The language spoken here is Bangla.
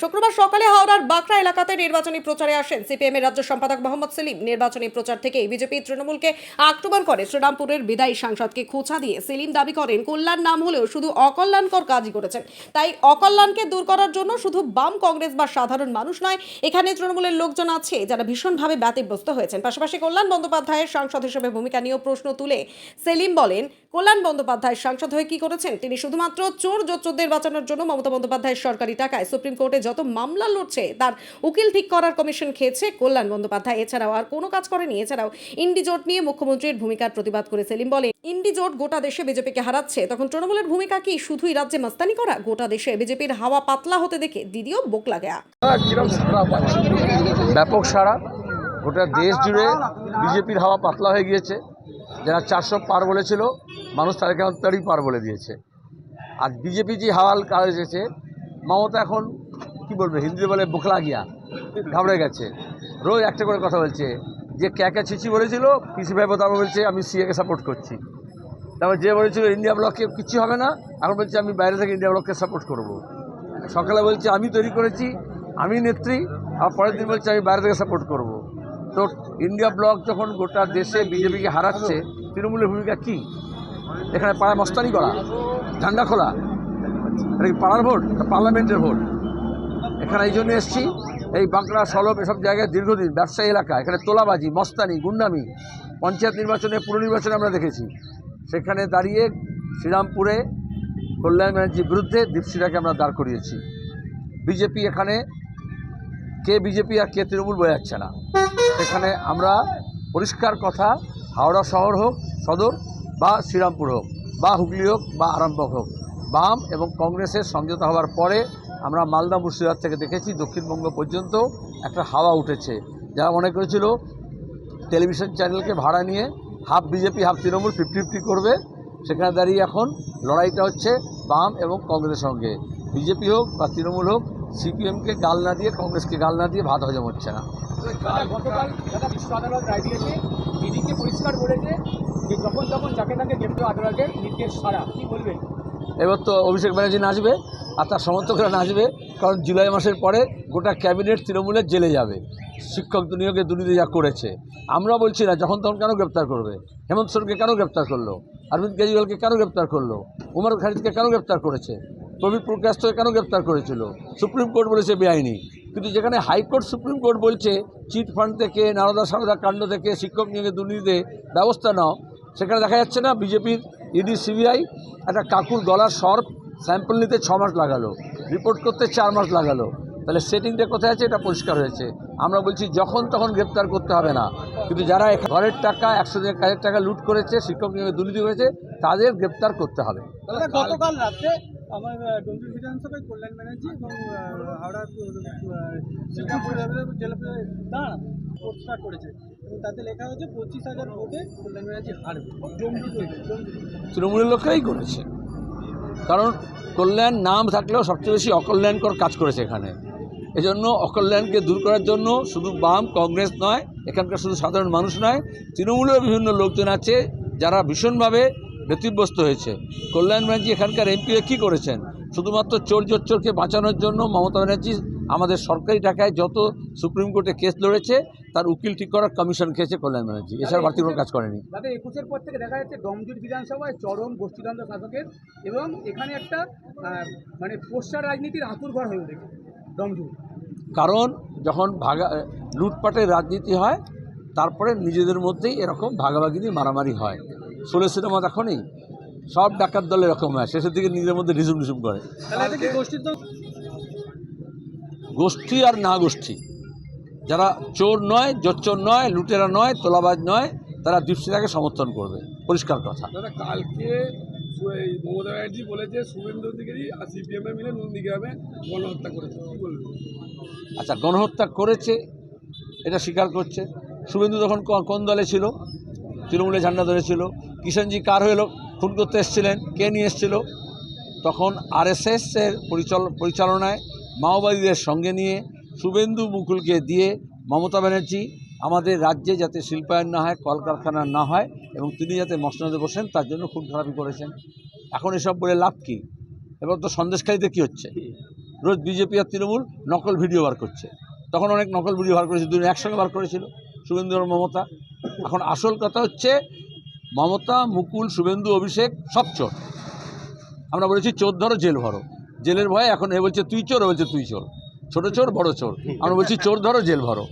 শুক্রবার সকালে হাওড়ার বাঁকড়া এলাকাতে নির্বাচনী প্রচারে আসেন সিপিএম এর রাজ্য সম্পাদক মোহাম্মদ সেলিম। নির্বাচনী প্রচার থেকে বিজেপি তৃণমূলকে আক্রমণ করে শ্রীরামপুরের বিদায়ী সাংসদকে খোঁচা দিয়ে সেলিম দাবি করেন, কল্যাণ নাম হলেও শুধু অকল্যাণকর কাজই করেছেন। তাই অকল্যাণকে দূর করার জন্য শুধু বাম কংগ্রেস বা সাধারণ মানুষ নয়, এখানে তৃণমূলের লোকজন আছে যারা ভীষণভাবে ব্যতিব্যস্ত হয়েছেন। পাশাপাশি কল্যাণ বন্দ্যোপাধ্যায়ের সাংসদ হিসেবে ভূমিকা নিয়েও প্রশ্ন তুলে সেলিম বলেন, কল্যাণ বন্দ্যোপাধ্যায় সাংসদ হয়ে কি করেছেন? তিনি শুধুমাত্র চোর জোচ্চোরদের বাঁচানোর জন্য মমতা বন্দ্যোপাধ্যায়ের সরকারি টাকায় সুপ্রিম কোর্টে যত মামলা লড়ছে, তার উকিল ঠিক করার কমিশন খেয়েছে কল্যাণ বন্দ্যোপাধ্যায়। এছাড়াও আর কোনো কাজ করেনি। এছাড়াও ইন্ডি জোট নিয়ে মুখ্যমন্ত্রীর ভূমিকার প্রতিবাদ করে সেলিম বলেন, ইন্ডি জোট গোটা দেশে বিজেপিকে হারাচ্ছে। তখন তৃণমূলের ভূমিকা কি? শুধুই রাজ্যে মাস্তানি করা? গোটা দেশে বিজেপির হাওয়া পাতলা হতে দেখে দিদিও বোক লাগা। ব্যাপক সারা গোটা দেশ জুড়ে বিজেপির হাওয়া পাতলা হয়ে গিয়েছে। যারা চারশো পার বলেছিল, মানুষ তাদেরকে তারই পার বলে দিয়েছে। আর বিজেপি যে হাওয়াল কাজ এসেছে মমতা এখন কি বলবে? হিন্দিতে বলে বোখলা গিয়া। ঘাবড়ে গেছে। রোজ একটা করে কথা বলছে, যে ক্যাকা ছিচি বলেছিল, পিসি ভাই তারপর বলছে, আমি সিএকে সাপোর্ট করছি। তারপর যে বলেছিল ইন্ডিয়া ব্লককে কিছু হবে না, এখন বলছে, আমি বাইরে থেকে ইন্ডিয়া ব্লককে সাপোর্ট করব। সকালে বলছে, আমি তৈরি করেছি, আমি নেত্রী, আর পরের দিন বলছে, আমি বাইরে থেকে সাপোর্ট করব। তো ইন্ডিয়া ব্লক যখন গোটা দেশে বিজেপিকে হারাচ্ছে, তৃণমূলের ভূমিকা কী? এখানে পাড়ায় মস্তানি করা, ঝান্ডা খোলা, এটা কি পাড়ার ভোট? পার্লামেন্টের ভোট। এখানে এই জন্য এসছি। এই বাঁকড়া সলভ এসব জায়গায় দীর্ঘদিন ব্যবসায়ী এলাকা, এখানে তোলাবাজি, মস্তানি, গুন্ডামি, পঞ্চায়েত নির্বাচনে, পুর নির্বাচনে আমরা দেখেছি। সেখানে দাঁড়িয়ে শ্রীরামপুরে কল্যাণ ব্যানার্জির বিরুদ্ধে দীপশিরাকে আমরা দাঁড় করিয়েছি। বিজেপি এখানে, কে বিজেপি আর কে তৃণমূল বোঝা যাচ্ছে না। সেখানে আমরা পরিষ্কার কথা, হাওড়া শহর হোক, সদর বা শ্রীরামপুর হোক, বা হুগলি হোক, বা আরামবাগ হোক, বাম এবং কংগ্রেসের সমঝোতা হওয়ার পরে আমরা মালদা মুর্শিদাবাদ থেকে দেখেছি দক্ষিণবঙ্গ পর্যন্ত একটা হাওয়া উঠেছে। যারা মনে করেছিল টেলিভিশন চ্যানেলকে ভাড়া নিয়ে half BJP half Trinamool fifty fifty করবে সেখানে দাঁড়িয়ে এখন লড়াইটা হচ্ছে বাম এবং কংগ্রেসের সঙ্গে। বিজেপি হোক বা তৃণমূল হোক সিপিএমকে গাল না দিয়ে কংগ্রেসকে গাল না দিয়ে ভাত হজম হচ্ছে না। গতকাল বিশ্ব আদালত রায় দিয়েছে ইডিকে পরিষ্কার বলেছে যে যখন যখন যাকে তাকে গ্রেপ্তার আদালতের নির্দেশ ছাড়া কি বলবেন? এবার তো অভিষেক ব্যানার্জি নাচবে। আর তার সমর্থকরা নাচবে কারণ জুলাই মাসের পরে গোটা ক্যাবিনেট তৃণমূলের জেলে যাবে। শিক্ষক নিয়োগে দুর্নীতি যা করেছে। আমরা বলছি না, যখন তখন কেন গ্রেপ্তার করবে? হেমন্ত সোরেনকে কেন গ্রেপ্তার করল? অরবিন্দ কেজরিওয়ালকে কেন গ্রেপ্তার করল? উমর খালিদকে কেন গ্রেপ্তার করেছে? প্রবীর প্রকাশকে কেন গ্রেপ্তার করেছিল? সুপ্রিম কোর্ট বলেছে বেআইনি। কিন্তু যেখানে হাইকোর্ট, সুপ্রিম কোর্ট বলছে, চিট ফান্ড থেকে, নারদা সারদা কাণ্ড থেকে শিক্ষক নিয়োগে দুর্নীতিতে ব্যবস্থা নাও, সেখানে দেখা যাচ্ছে না, বিজেপির ইডি, সিবিআই একটা কাকুর গলার সর্প স্যাম্পল নিতে ছ মাস লাগালো রিপোর্ট করতে চার মাস লাগালো। তাহলে সেটিংটা কোথায় আছে? এটা পরিষ্কার হয়েছে। আমরা বলছি যখন তখন গ্রেপ্তার করতে হবে না। কিন্তু যারা ঘরের টাকা একশো দিনের কাজের টাকা লুট করেছে শিক্ষক নিয়োগে দুর্নীতি করেছে তাদের গ্রেপ্তার করতে হবে। গতকাল রাত্রে আমার ডোমজুর বিধানসভায় কল্যাণ ব্যানার্জি এবং আহ, জেলা তারা পোস্টার করেছে। এবং তাতে লেখা হয়েছে পঁচিশ হাজার ভোটে কল্যাণ ব্যানার্জি হারবে। ডোমজুর থেকে ডোমজুর তৃণমূলের লোকেরাই করেছে। কারণ কল্যাণ নাম থাকলেও সবচেয়ে বেশি অকল্যাণকর কাজ করেছে এখানে। এজন্য অকল্যাণকে দূর করার জন্য শুধু বাম কংগ্রেস নয়, এখানকার শুধু সাধারণ মানুষ নয় তৃণমূলের বিভিন্ন লোকজন আছে যারা ভীষণভাবে ব্যতিব্যস্ত হয়েছে। কল্যাণ ব্যানার্জি এখানকার এমপি কী করেছেন? শুধুমাত্র চোর জোচ্চোরকে বাঁচানোর জন্য মমতা ব্যানার্জি আমাদের সরকারি টাকায় যত সুপ্রিম কোর্টে কেস লড়েছে তার উকিল ঠিক করার কমিশন খেয়েছে কল্যাণ ব্যানার্জি। এছাড়া বাড়তি কোনো কাজ করেনি। দাদা একুশের পর থেকে দেখা যাচ্ছে ডমজুর বিধানসভায় চরম গোষ্ঠীদ্বন্দ্ব শাসকের এবং এখানে একটা মানে পোস্টার রাজনীতির আঁতুর ঘর হয়ে উঠেছে ডমজুর। কারণ যখন ভাগা লুটপাটের রাজনীতি হয় তারপরে নিজেদের মধ্যেই এরকম ভাগাভাগি নিয়ে মারামারি হয়। ষোলো সিনেমা দেখনি? সব ডাকাত দল এরকম হয়। শেষের দিকে নিজেদের মধ্যে রিজুম রিসুম করে গোষ্ঠী আর না গোষ্ঠী। যারা চোর নয় জোচ্চোর নয় লুটেরা নয় তোলাবাজ নয় তারা দীপশিলাকে সমর্থন করবে। পরিষ্কার কথা। কালকে সু- মমতা ব্যানার্জি বলেছে শুভেন্দু অধিকারী আর সিপিএম মিলে নন্দীগ্রামে গণহত্যা করেছে। আচ্ছা গণহত্যা করেছে এটা স্বীকার করছে। শুভেন্দু তখন কোন দলে ছিল? তৃণমূলে ঝান্ডা ধরেছিল কিষাণজি কার হয়ে খুন করতে এসেছিলেন। কে নিয়ে এসেছিল? তখন আরএসএসের পরিচাল পরিচালনায় মাওবাদীদের সঙ্গে নিয়ে শুভেন্দু মুকুলকে দিয়ে মমতা ব্যানার্জি আমাদের রাজ্যে যাতে শিল্পায়ন না হয়, কলকারখানা না হয় এবং তিনি যাতে মসনদে বসেন, তার জন্য খুন খারাপি করেছেন। এখন এসব বলে লাভ কী? এবার তো সন্দেশখালিতে কী হচ্ছে? রোজ বিজেপি আর তৃণমূল নকল ভিডিও বার করছে। তখন অনেক নকল ভিডিও বার করেছে, দুজন একসঙ্গে বার করেছিল, শুভেন্দু আর মমতা। এখন আসল কথা হচ্ছে, মমতা, মুকুল, শুভেন্দু, অভিষেক সব চোর। আমরা বলেছি, চোর ধরো, জেল ভরো। জেলের ভয়ে এখন এ বলছে, তুই চোর বলছে, তুই চোর। ছোট চোর বড় চোর। আমরা বলছি চোর ধরো জেল ভরো।